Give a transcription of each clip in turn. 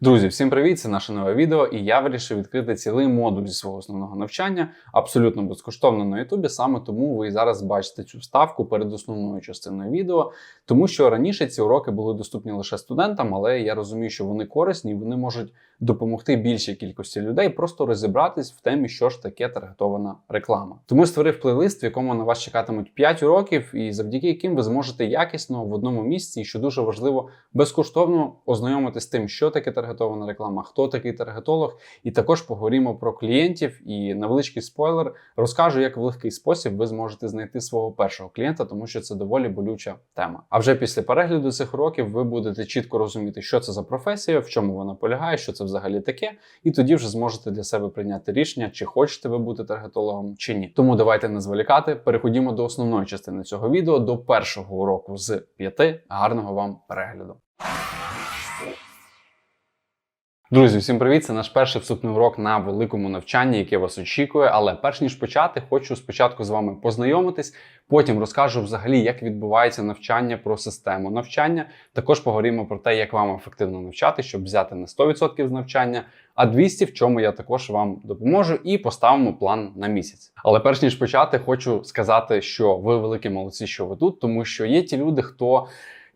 Друзі, всім привіт! Це наше нове відео, і я вирішив відкрити цілий модуль зі свого основного навчання абсолютно безкоштовно на Ютубі. Саме тому ви зараз бачите цю вставку перед основною частиною відео, тому що раніше ці уроки були доступні лише студентам, але я розумію, що вони корисні і вони можуть допомогти більшій кількості людей просто розібратись в темі, що ж таке таргетована реклама. Тому створив плейлист, в якому на вас чекатимуть 5 уроків, і завдяки яким ви зможете якісно в одному місці, і що дуже важливо, безкоштовно ознайомитись з тим, що таке таргетована реклама, хто такий таргетолог, і також поговоримо про клієнтів. І невеличкий спойлер розкажу, як в легкий спосіб ви зможете знайти свого першого клієнта, тому що це доволі болюча тема. А вже після перегляду цих уроків ви будете чітко розуміти, що це за професія, в чому вона полягає, що це взагалі таке, і тоді вже зможете для себе прийняти рішення, чи хочете ви бути таргетологом, чи ні. Тому давайте не зволікати. Переходімо до основної частини цього відео, до першого уроку з п'яти. Гарного вам перегляду. Друзі, всім привіт! Це наш перший вступний урок на великому навчанні, яке вас очікує. Але перш ніж почати, хочу спочатку з вами познайомитись. Потім розкажу взагалі, як відбувається навчання про систему навчання. Також поговоримо про те, як вам ефективно навчати, щоб взяти не 100% з навчання, а 200, в чому я також вам допоможу, і поставимо план на місяць. Але перш ніж почати, хочу сказати, що ви великі молодці, що ви тут, тому що є ті люди, хто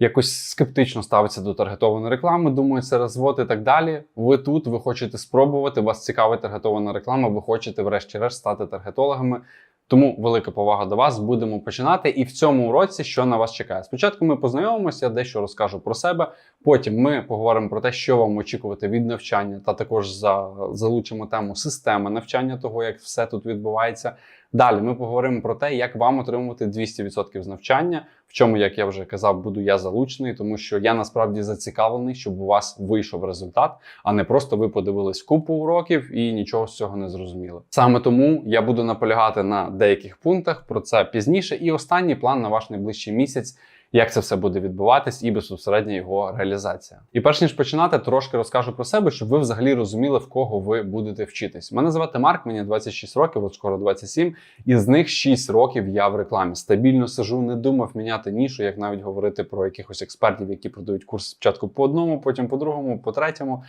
якось скептично ставиться до таргетованої реклами, думаю, це розвод і так далі. Ви тут, ви хочете спробувати, вас цікавить таргетована реклама, ви хочете, врешті-решт, стати таргетологами. Тому велика повага до вас. Будемо починати. І в цьому уроці, що на вас чекає. Спочатку ми познайомимося, я дещо розкажу про себе. Потім ми поговоримо про те, що вам очікувати від навчання, та також за залучимо тему системи навчання, того як все тут відбувається. Далі ми поговоримо про те, як вам отримувати 200% з навчання, в чому, як я вже казав, буду я залучений, тому що я насправді зацікавлений, щоб у вас вийшов результат, а не просто ви подивились купу уроків і нічого з цього не зрозуміли. Саме тому я буду наполягати на деяких пунктах про це пізніше. І останній план на ваш найближчий місяць як це все буде відбуватись, і безпосередньо його реалізація. І перш ніж починати, трошки розкажу про себе, щоб ви взагалі розуміли, в кого ви будете вчитись. Мене звати Марк, мені 26 років, от скоро 27, і з них 6 років я в рекламі. Стабільно сижу, не думав міняти нішу, як навіть говорити про якихось експертів, які продають курс спочатку по одному, потім по другому, по третьому.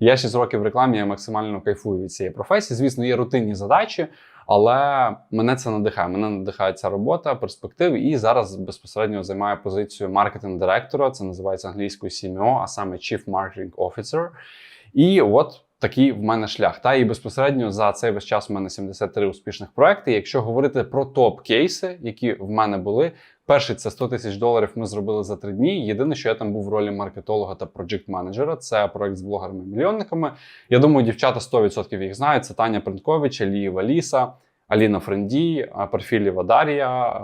Я 6 років в рекламі, я максимально кайфую від цієї професії. Звісно, є рутинні задачі. Але мене це надихає. Мене надихає ця робота, перспективи. І зараз безпосередньо займаю позицію маркетинг-директора. Це називається англійською CMO, а саме Chief Marketing Officer. І от такий в мене шлях. Та і безпосередньо за цей весь час у мене 73 успішних проекти. Якщо говорити про топ-кейси, які в мене були. Перший це 100 тисяч доларів. Ми зробили за три дні. Єдине, що я там був в ролі маркетолога та проджект менеджера Це проект з блогерами-мільйонниками. Я думаю, дівчата 100% їх знають. Це Таня Принткович, Алієва Ліса, Аліна Френді, Парфілєва Дар'я.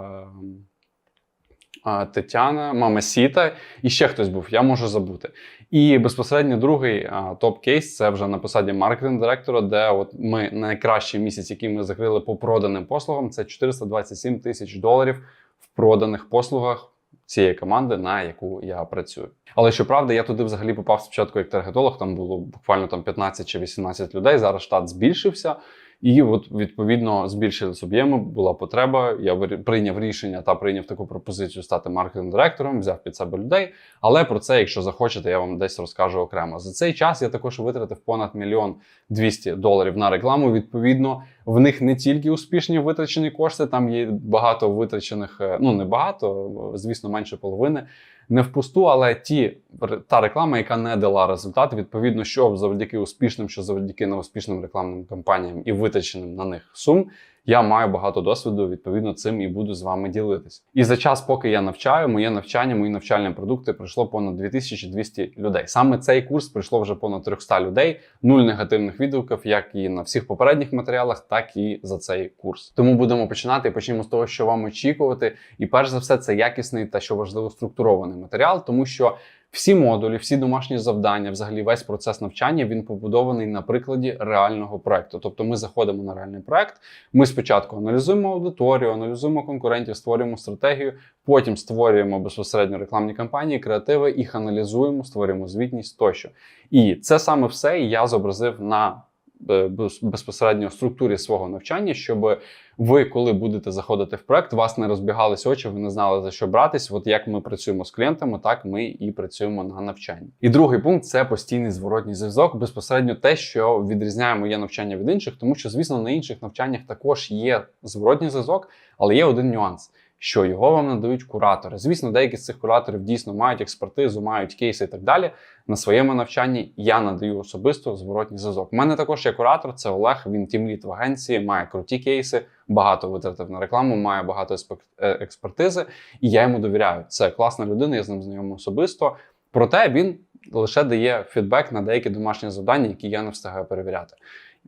Тетяна, Мама Сіта і ще хтось був, я можу забути. І безпосередньо другий топ-кейс це вже на посаді маркетинг-директора, де от ми найкращий місяць, який ми закрили по проданим послугам, це 427 тисяч доларів в проданих послугах цієї команди, на яку я працюю. Але щоправда, я туди взагалі попав спочатку як таргетолог, там було буквально там 15 чи 18 людей. Зараз штат збільшився. І от відповідно збільшились об'єми, була потреба. Я прийняв рішення та прийняв таку пропозицію стати маркетинг-директором, взяв під себе людей. Але про це, якщо захочете, я вам десь розкажу окремо. За цей час я також витратив понад мільйон 200 доларів на рекламу. Відповідно, в них не тільки успішні витрачені кошти, там є багато витрачених, е, ну не багато, звісно, менше половини не впусту, але ті та реклама, яка не дала результат, відповідно, що завдяки успішним, що завдяки неуспішним рекламним кампаніям і витраченим на них сум, я маю багато досвіду. Відповідно, цим і буду з вами ділитись. І за час, поки я навчаю, моє навчання, мої навчальні продукти пройшло понад 2200 людей. Саме цей курс пройшло вже понад 300 людей, нуль негативних відгуків, як і на всіх попередніх матеріалах, так і за цей курс. Тому будемо починати. Почнемо з того, що вам очікувати. І перш за все, це якісний та що важливо структурований матеріал, тому що. Всі модулі, всі домашні завдання, взагалі весь процес навчання він побудований на прикладі реального проекту. Тобто ми заходимо на реальний проект. Ми спочатку аналізуємо аудиторію, аналізуємо конкурентів, створюємо стратегію, потім створюємо безпосередньо рекламні кампанії, креативи, їх аналізуємо, створюємо звітність тощо. І це саме все я зобразив на без- безпосередньо структурі свого навчання, щоб ви, коли будете заходити в проект, вас не розбігались очі, ви не знали за що братись. От як ми працюємо з клієнтами, так ми і працюємо на навчанні. І другий пункт це постійний зворотній зв'язок. Безпосередньо те, що відрізняє моє навчання від інших, тому що, звісно, на інших навчаннях також є зворотній зв'язок, але є один нюанс. Що його вам надають куратори. Звісно, деякі з цих кураторів дійсно мають експертизу, мають кейси і так далі. На своєму навчанні я надаю особисто зворотній зв'язок. У мене також є куратор, це Олег. Він тімліт в агенції, має круті кейси, багато витратив на рекламу, має багато е, експертизи, і я йому довіряю. Це класна людина, я з ним знайомий особисто. Проте він лише дає фідбек на деякі домашні завдання, які я не встигаю перевіряти.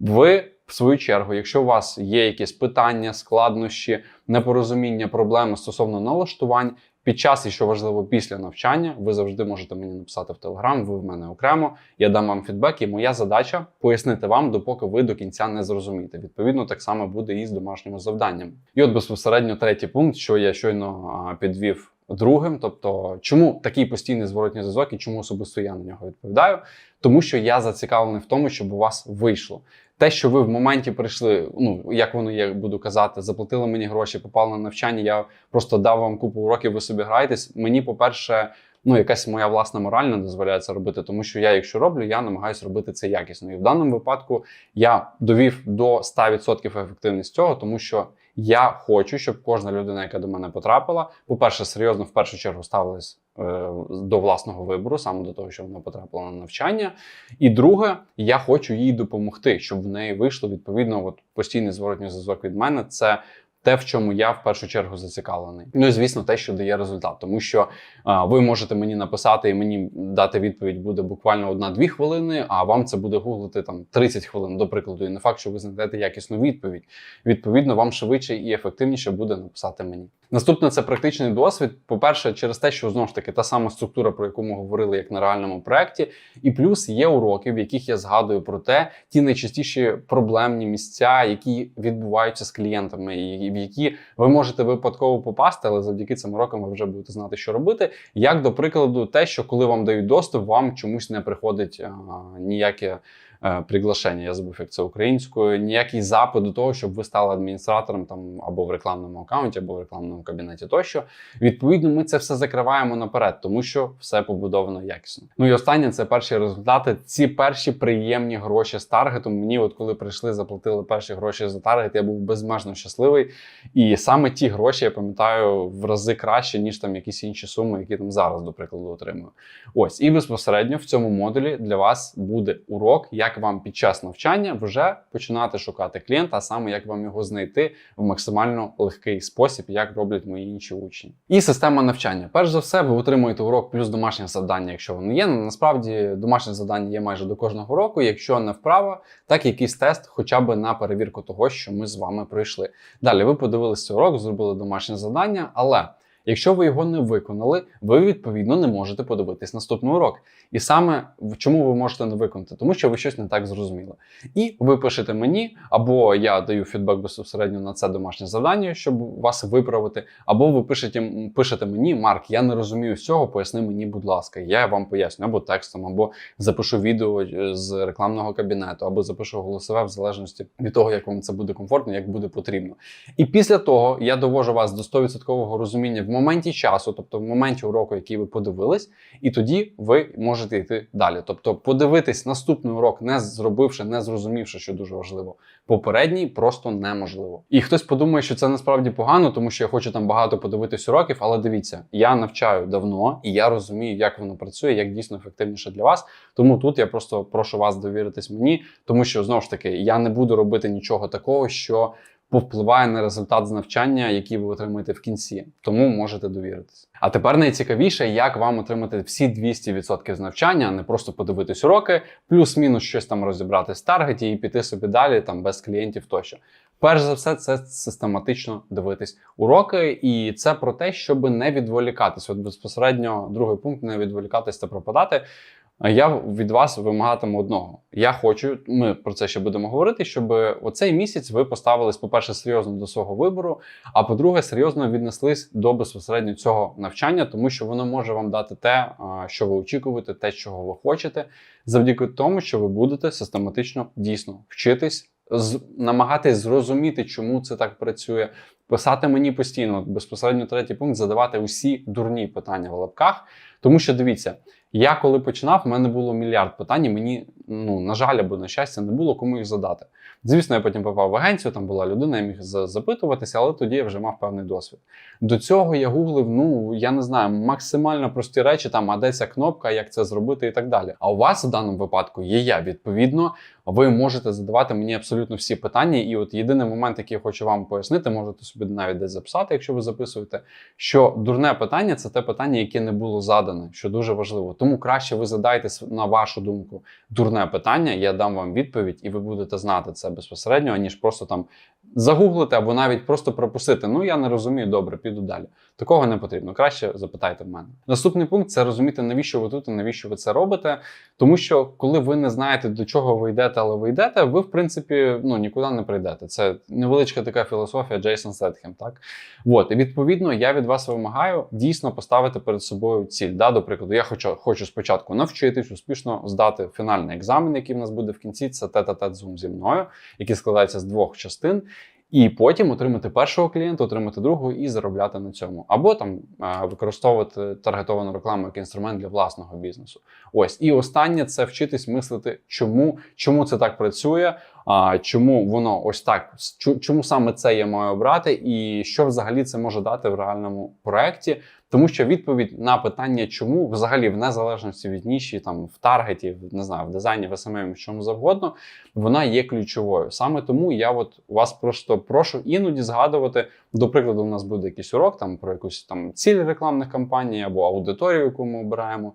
Ви, в свою чергу, якщо у вас є якісь питання, складнощі, непорозуміння, проблеми стосовно налаштувань, під час і що важливо після навчання, ви завжди можете мені написати в Телеграм, ви в мене окремо. Я дам вам фідбек, і моя задача пояснити вам, допоки ви до кінця не зрозумієте. Відповідно, так само буде і з домашніми завданнями. І от безпосередньо третій пункт, що я щойно підвів другим. Тобто, чому такий постійний зворотній зв'язок і чому особисто я на нього відповідаю? Тому що я зацікавлений в тому, щоб у вас вийшло. Те, що ви в моменті прийшли, ну як воно я буду казати, заплатили мені гроші, попали на навчання. Я просто дав вам купу уроків, ви собі граєтесь. Мені, по-перше, ну якась моя власна мораль не дозволяє це робити, тому що я, якщо роблю, я намагаюся робити це якісно. І в даному випадку я довів до 100% ефективність цього, тому що я хочу, щоб кожна людина, яка до мене потрапила, по-перше, серйозно в першу чергу ставилась е, до власного вибору, саме до того, що вона потрапила на навчання. І друге, я хочу їй допомогти, щоб в неї вийшло відповідно. От постійний зворотній зв'язок від мене це. Те, в чому я в першу чергу зацікавлений. Ну і звісно, те, що дає результат, тому що а, ви можете мені написати і мені дати відповідь буде буквально одна-дві хвилини, а вам це буде гуглити там 30 хвилин, до прикладу, і не факт, що ви знайдете якісну відповідь. Відповідно, вам швидше і ефективніше буде написати мені. Наступне це практичний досвід. По-перше, через те, що знову ж таки та сама структура, про яку ми говорили, як на реальному проєкті, і плюс є уроки, в яких я згадую про те, ті найчастіші проблемні місця, які відбуваються з клієнтами, і в які ви можете випадково попасти, але завдяки цим урокам ви вже будете знати, що робити. Як до прикладу, те, що коли вам дають доступ, вам чомусь не приходить а, ніяке. Е, Приглашення, я забув, як це українською, ніякий запит до того, щоб ви стали адміністратором там або в рекламному аккаунті, або в рекламному кабінеті тощо. Відповідно, ми це все закриваємо наперед, тому що все побудовано якісно. Ну і останнє це перші результати. Ці перші приємні гроші з таргетом. Мені, от коли прийшли, заплатили перші гроші за таргет, я був безмежно щасливий. І саме ті гроші я пам'ятаю в рази краще, ніж там якісь інші суми, які там зараз, до прикладу, отримую. Ось і безпосередньо в цьому модулі для вас буде урок, як вам під час навчання вже починати шукати клієнта, а саме як вам його знайти в максимально легкий спосіб, як роблять мої інші учні. І система навчання. Перш за все, ви отримуєте урок плюс домашнє завдання, якщо воно є. Насправді домашнє завдання є майже до кожного року. Якщо не вправа, так якийсь тест, хоча б на перевірку того, що ми з вами пройшли. Далі ви подивилися урок, зробили домашнє завдання, але. Якщо ви його не виконали, ви відповідно не можете подивитись наступний урок. І саме чому ви можете не виконати, тому що ви щось не так зрозуміли. І ви пишете мені, або я даю фідбек безпосередньо на це домашнє завдання, щоб вас виправити, або ви пишете, пишете мені, Марк, я не розумію всього, поясни мені, будь ласка, я вам поясню або текстом, або запишу відео е, з рекламного кабінету, або запишу голосове в залежності від того, як вам це буде комфортно, як буде потрібно. І після того я довожу вас до 100% розуміння в моменті часу, тобто в моменті уроку, який ви подивились, і тоді ви можете йти далі. Тобто, подивитись наступний урок, не зробивши, не зрозумівши, що дуже важливо. Попередній просто неможливо. І хтось подумає, що це насправді погано, тому що я хочу там багато подивитись уроків, але дивіться, я навчаю давно і я розумію, як воно працює, як дійсно ефективніше для вас. Тому тут я просто прошу вас довіритись мені, тому що знову ж таки я не буду робити нічого такого, що повпливає на результат з навчання, який ви отримаєте в кінці. Тому можете довіритись. А тепер найцікавіше, як вам отримати всі 200% з навчання, а не просто подивитись уроки, плюс-мінус щось там розібрати з таргеті і піти собі далі там без клієнтів тощо. Перш за все, це систематично дивитись уроки, і це про те, щоб не відволікатись. От безпосередньо другий пункт не відволікатись та пропадати. Я від вас вимагатиму одного. я хочу, ми про це ще будемо говорити, щоб оцей місяць ви поставились, по-перше, серйозно до свого вибору, а по-друге, серйозно віднеслись до безпосередньо цього навчання, тому що воно може вам дати те, що ви очікуєте, те, чого ви хочете, завдяки тому, що ви будете систематично дійсно вчитись, з, намагатись зрозуміти, чому це так працює. Писати мені постійно, безпосередньо третій пункт, задавати усі дурні питання в лапках. Тому що дивіться, я коли починав, в мене було мільярд питань, і мені, ну, на жаль, або на щастя, не було кому їх задати. Звісно, я потім попав в агенцію, там була людина, я міг запитуватися, але тоді я вже мав певний досвід. До цього я гуглив, ну я не знаю, максимально прості речі, там, а де ця кнопка, як це зробити і так далі. А у вас в даному випадку є я. Відповідно, ви можете задавати мені абсолютно всі питання. І от єдиний момент, який я хочу вам пояснити, можете собі навіть десь записати, якщо ви записуєте, що дурне питання це те питання, яке не було задане, що дуже важливо. Тому краще ви задайте на вашу думку дурне питання, я дам вам відповідь, і ви будете знати це безпосередньо, аніж просто там загуглити або навіть просто пропустити. Ну я не розумію, добре, піду далі. Такого не потрібно. Краще запитайте в мене. Наступний пункт це розуміти, навіщо ви тут і навіщо ви це робите. Тому що коли ви не знаєте, до чого ви йдете, але ви йдете, ви в принципі ну нікуди не прийдете. Це невеличка така філософія Джейсон Сетхем. Так от і відповідно я від вас вимагаю дійсно поставити перед собою ціль. Да, до прикладу, я хочу, хочу спочатку навчитись, успішно здати фінальний екзамен, який в нас буде в кінці. Це тет-а-тет Zoom зі мною, який складається з двох частин. І потім отримати першого клієнта, отримати другого і заробляти на цьому, або там е, використовувати таргетовану рекламу як інструмент для власного бізнесу. Ось і останнє це вчитись мислити, чому, чому це так працює, а чому воно ось так, чому саме це я маю обрати, і що взагалі це може дати в реальному проєкті. Тому що відповідь на питання, чому взагалі в незалежності від ніші, там в таргеті, не знаю, в дизайні, в SMM, в чому завгодно, вона є ключовою. Саме тому я от вас просто прошу іноді згадувати. До прикладу, у нас буде якийсь урок там про якусь там ціль рекламних кампаній або аудиторію, яку ми обираємо,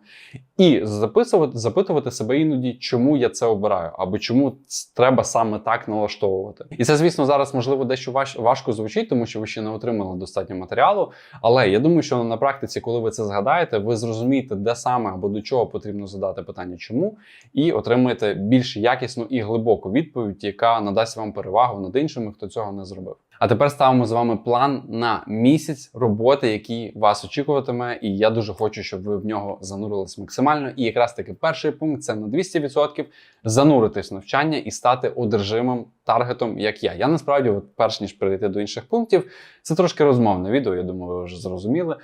і записувати, запитувати себе іноді, чому я це обираю, або чому треба саме так налаштовувати. І це, звісно, зараз можливо дещо важко звучить, тому що ви ще не отримали достатньо матеріалу. Але я думаю, що на практиці, коли ви це згадаєте, ви зрозумієте, де саме або до чого потрібно задати питання, чому, і отримаєте більш якісну і глибоку відповідь, яка надасть вам перевагу над іншими, хто цього не зробив. А тепер ставимо з вами план на місяць роботи, який вас очікуватиме, і я дуже хочу, щоб ви в нього занурились максимально. І якраз таки перший пункт це на 200% зануритись в навчання і стати одержимим таргетом, як я. Я насправді, от перш ніж перейти до інших пунктів, це трошки розмовне відео. Я думаю, ви вже зрозуміли.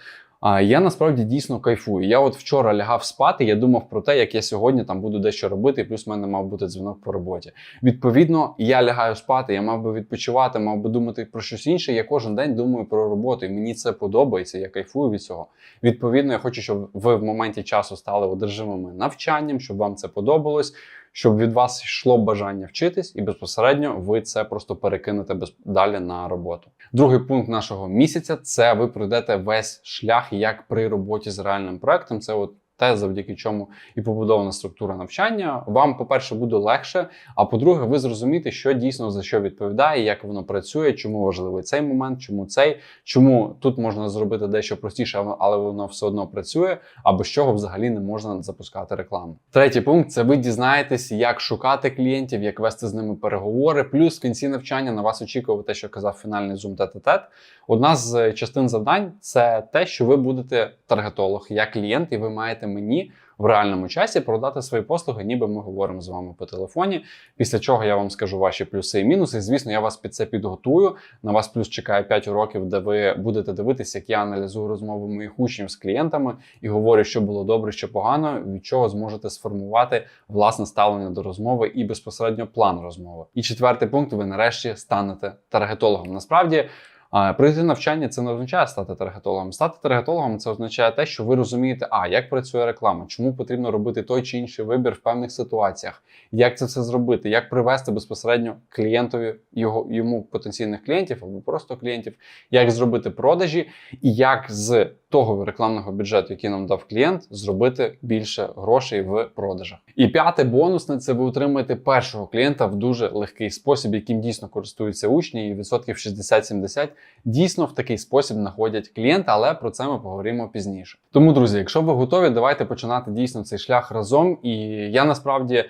А я насправді дійсно кайфую. Я от вчора лягав спати, я думав про те, як я сьогодні там буду дещо робити, плюс в мене мав бути дзвінок по роботі. Відповідно, я лягаю спати, я мав би відпочивати, мав би думати про щось інше. Я кожен день думаю про роботу, і мені це подобається. Я кайфую від цього. Відповідно, я хочу, щоб ви в моменті часу стали одержимими навчанням, щоб вам це подобалось, щоб від вас йшло бажання вчитись, і безпосередньо ви це просто перекинете без далі на роботу. Другий пункт нашого місяця це ви пройдете весь шлях, як при роботі з реальним проектом. Це от те, завдяки чому і побудована структура навчання. Вам, по-перше, буде легше. А по-друге, ви зрозумієте, що дійсно за що відповідає, як воно працює, чому важливий цей момент, чому цей, чому тут можна зробити дещо простіше, але воно все одно працює, або з чого взагалі не можна запускати рекламу. Третій пункт це ви дізнаєтесь, як шукати клієнтів, як вести з ними переговори. Плюс в кінці навчання на вас очікує те, що казав фінальний зум тет-а-тет. Одна з частин завдань це те, що ви будете таргетолог як клієнт, і ви маєте мені в реальному часі продати свої послуги, ніби ми говоримо з вами по телефоні. Після чого я вам скажу ваші плюси і мінуси. Звісно, я вас під це підготую. На вас плюс чекає 5 уроків, де ви будете дивитися, як я аналізую розмови моїх учнів з клієнтами і говорю, що було добре, що погано, від чого зможете сформувати власне ставлення до розмови і безпосередньо план розмови. І четвертий пункт: ви нарешті станете таргетологом. Насправді. Пройти навчання це не означає стати таргетологом. Стати таргетологом це означає те, що ви розумієте, а як працює реклама, чому потрібно робити той чи інший вибір в певних ситуаціях, як це все зробити, як привести безпосередньо клієнтові його йому потенційних клієнтів або просто клієнтів, як зробити продажі, і як з того рекламного бюджету, який нам дав клієнт, зробити більше грошей в продажах. І п'яте бонусне це ви отримаєте першого клієнта в дуже легкий спосіб, яким дійсно користуються учні, і відсотків 60-70 дійсно в такий спосіб знаходять клієнта, але про це ми поговоримо пізніше. Тому, друзі, якщо ви готові, давайте починати дійсно цей шлях разом. І я насправді.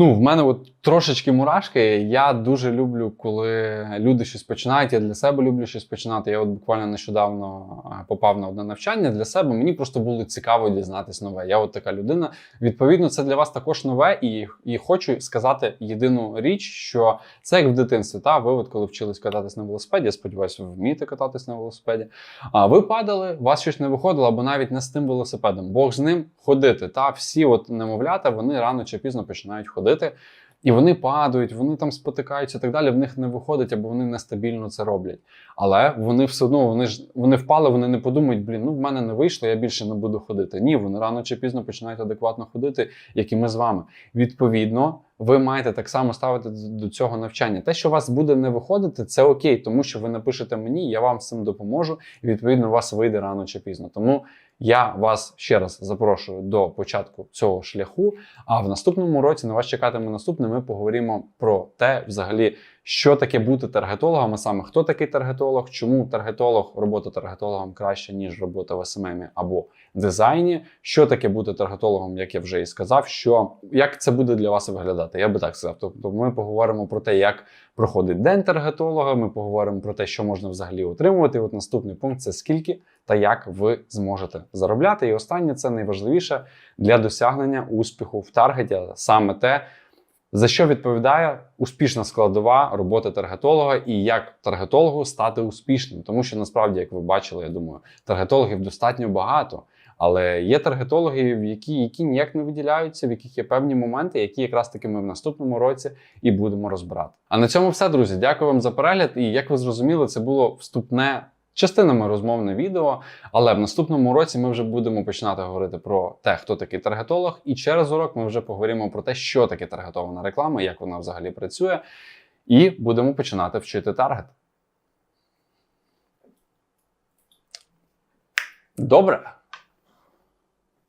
Ну, в мене от трошечки мурашки. Я дуже люблю, коли люди щось починають. Я для себе люблю щось починати. Я от буквально нещодавно е, попав на одне навчання для себе. Мені просто було цікаво дізнатись нове. Я от така людина. Відповідно, це для вас також нове, і, і хочу сказати єдину річ, що це як в дитинстві. Та ви, от коли вчились кататись на велосипеді, я сподіваюся, ви вмієте кататись на велосипеді. А ви падали, у вас щось не виходило, або навіть не з тим велосипедом. Бог з ним ходити. Та всі от немовлята, вони рано чи пізно починають ходити. І вони падають, вони там спотикаються і так далі. В них не виходить, або вони нестабільно це роблять. Але вони все одно вони ж вони впали, вони не подумають, блін, ну в мене не вийшло, я більше не буду ходити. Ні, вони рано чи пізно починають адекватно ходити, як і ми з вами. Відповідно, ви маєте так само ставити до цього навчання. Те, що у вас буде не виходити, це окей, тому що ви напишете мені, я вам з цим допоможу, і відповідно у вас вийде рано чи пізно. Тому я вас ще раз запрошую до початку цього шляху. А в наступному році на вас чекатиме наступне. Ми поговоримо про те, взагалі, що таке бути таргетологом, а саме хто такий таргетолог, чому таргетолог, робота таргетологом краще, ніж робота в СММ або дизайні. Що таке бути таргетологом, як я вже і сказав, що як це буде для вас виглядати? Я би так сказав. Тобто, ми поговоримо про те, як проходить день таргетолога. Ми поговоримо про те, що можна взагалі отримувати. От наступний пункт це скільки та як ви зможете заробляти. І останнє це найважливіше для досягнення успіху в таргеті, саме те. За що відповідає успішна складова роботи таргетолога і як таргетологу стати успішним? Тому що насправді, як ви бачили, я думаю, таргетологів достатньо багато, але є таргетологи, які, які ніяк не виділяються, в яких є певні моменти, які якраз таки ми в наступному році і будемо розбирати. А на цьому все, друзі. Дякую вам за перегляд. І як ви зрозуміли, це було вступне. Частинами розмовне відео, але в наступному році ми вже будемо починати говорити про те, хто такий таргетолог, і через урок ми вже поговоримо про те, що таке таргетована реклама, як вона взагалі працює, і будемо починати вчити таргет. Добре.